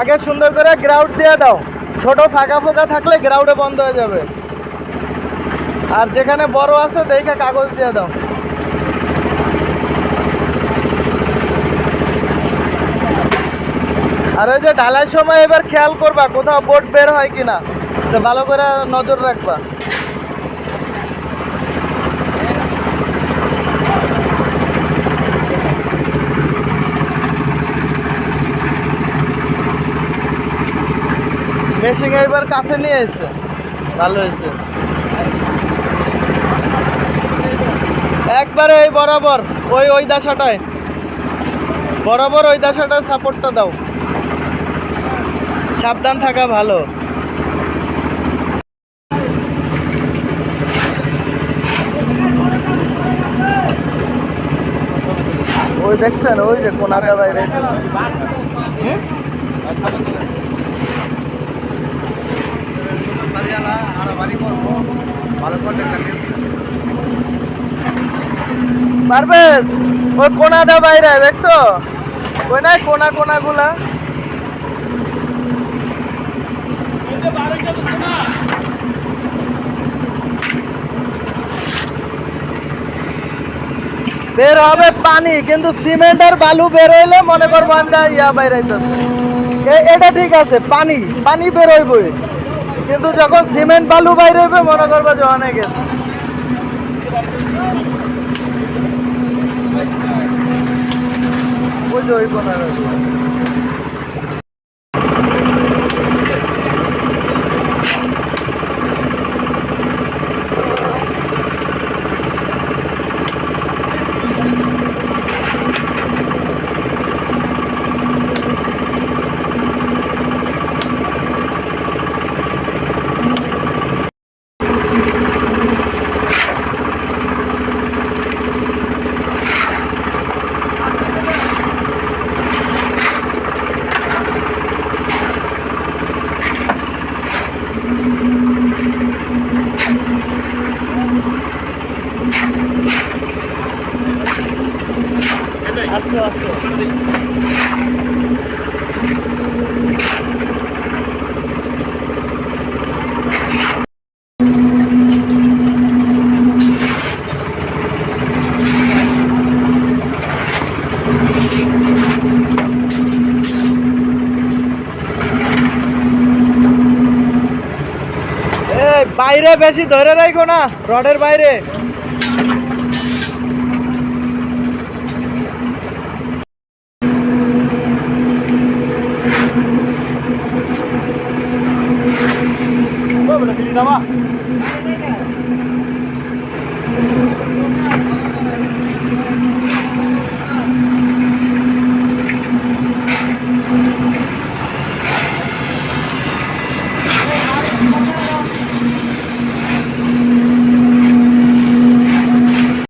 আগে সুন্দর করে গ্রাউড দিয়ে দাও। ছোট ফাঁকা ফোকা থাকলে গ্রাউডে বন্ধ হয়ে যাবে। আর যেখানে বড় আছে, দেখে কাগজ দিয়ে দাও। আর ওই যে ঢালাই সময় এবার খেয়াল করবা কোথাও বোট বের হয় কিনা। ভালো করে নজর রাখবা। মেশিং এবার কাছে নিয়ে এসেছে। ভালো হয়েছে। একবারে এই বরাবর, ওই ওই দাসাটায়। বরাবর ওই দাসাটায় সাপোর্টটা দাও। সাবধান থাকা ভালো। ওই দেখছেন, ওই যে কোনাটা বাইরে হুম? পারবেশ ওই কোনাটা বাইরে, দেখছ? ওই নাই কোনা কোনা গুলা বের হবে পানি, কিন্তু সিমেন্ট আর বালু বের হইলে মনে করব আন্দা ইয়া বাইরে এটা ঠিক আছে, পানি পানি বের হইবই। কিন্তু যখন সিমেন্ট, বালু বাইরে হইবে, মনে করব যে অনেক গেছে। ওই আসো বাইরে বেশি ধরে রাখো না রডের বাইরে। 側